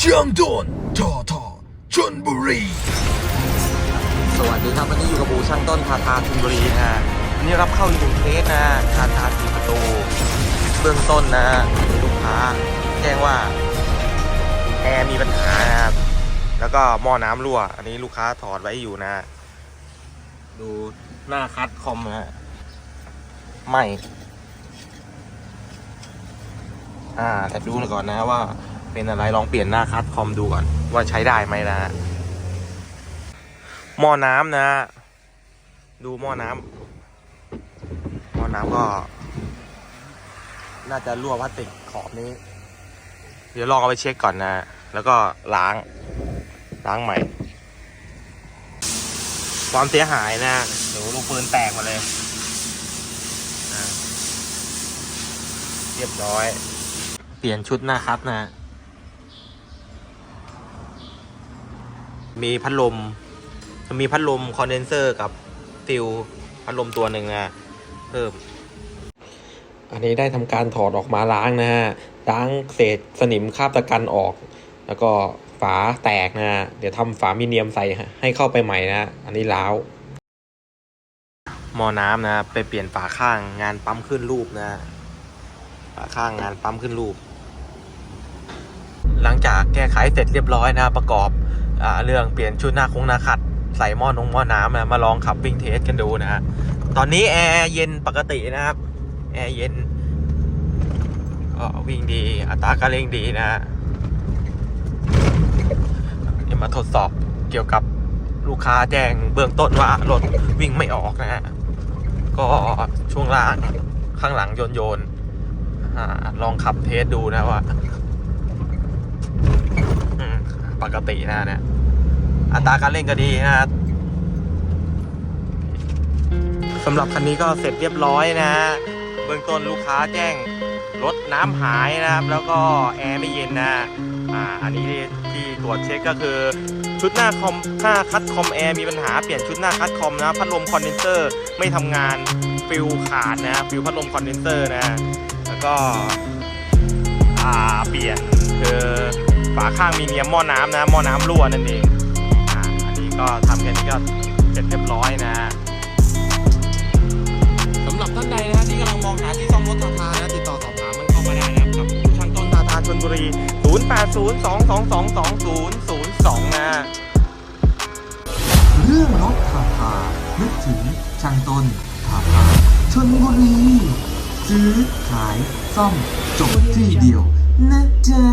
เชียงดนทอทอชนบุรี สวัสดีครับวันนี้อยู่กับบูช่างต้นทาทาชลบุรีนะฮะวันนี้รับเข้าอีกหนึ่งเคสนะทาทาสีประตูเบื้องต้นนะมีลูกค้า แจ้งว่าแอร์มีปัญหานะครับแล้วก็หม้อน้ำรั่ว อันนี้ลูกค้าถอดไว้อยู่นะ ดูหน้าคัดคอมนะฮะไหม่อ่าแต่ดูก่อนนะว่า เป็นอะไรลองเปลี่ยนหน้าคัดคอมดูก่อน ว่าใช้ได้ไหมนะฮะหม้อน้ำนะฮะดูหม้อน้ำหม้อน้ำก็ น่าจะรั่วพลาสติกขอบนี้ เดี๋ยวลองเอาไปเช็คก่อนนะ แล้วก็ล้าง ล้างใหม่ ความเสียหายนะเดี๋ยวลูกปืนแตกหมาเลยเรียบร้อย เปลี่ยนชุดหน้าคัดนะ มีพัดลม มีพัดลมคอนเดนเซอร์กับฟิลพัดลมตัวหนึ่งนะเพิ่ม อันนี้ได้ทำการถอดออกมาล้างนะฮะล้างเศษสนิมคราบตะกันออก แล้วก็ฝาแตกนะฮะเดี๋ยวทำฝามีเนียมใส่ให้เข้าไปใหม่นะอันนี้ล้าวม้อน้ำนะไปเปลี่ยนฝาข้างงานปั๊มขึ้นรูปนะฝาข้างงานปั๊มขึ้นรูป หลังจากแก้ไขเสร็จเรียบร้อยนะประกอบ เรื่องเปลี่ยนชุดหน้าคงหน้าขัด ใส่หม้อนงหม้อน้ำนะมาลองขับวิ่งเทสกันดูนะฮะตอนนี้แอร์เย็นปกตินะครับแอร์เย็นก็วิ่งดีอัตราการเร่งดีนะฮะเดี๋ยวมาทดสอบเกี่ยวกับลูกค้าแจ้งเบื้องต้นว่ารถวิ่งไม่ออกนะฮะก็ช่วงล่างข้างหลังโยนโยนๆอาลองขับเทสดูนะว่าปกตินะเนี่ย อัตราการเร่งก็ดีนะครับสำหรับคันนี้ก็เสร็จเรียบร้อยนะฮะเบื้องต้นลูกค้าแจ้งรถน้ำหายนะครับ แล้วก็แอร์ไม่เย็นนะอ่าอันนี้ที่ตรวจเช็คก็คือชุดหน้าคอมหน้าคัดคอมแอร์มีปัญหาเปลี่ยนชุดหน้าคัดคอมนะพัดลมคอนเดนเซอร์ไม่ทำงานฟิลขาดนะฟิลพัดลมคอนเดนเซอร์นะแล้วก็อ่าเปลี่ยนคือฝาข้างมีเนียมหม้อน้ำนะหม้อน้ำรั่วนั่นเอง ก็ทำแค่นี้ก็เสร็จเรียบร้อยนะสำหรับท่านใดนะฮะที่กำลังมองหาที่ซ่อมรถทาทานะติดต่อสอบถามมันเข้ามาได้นะครับกับช่างต้นทาทาชลบุรี 0802222002 นะเรื่องรถทาทานึกถึงช่างต้นทาทาชนบุรี ซื้อขายซ่อมจบที่เดียวนะจ๊ะ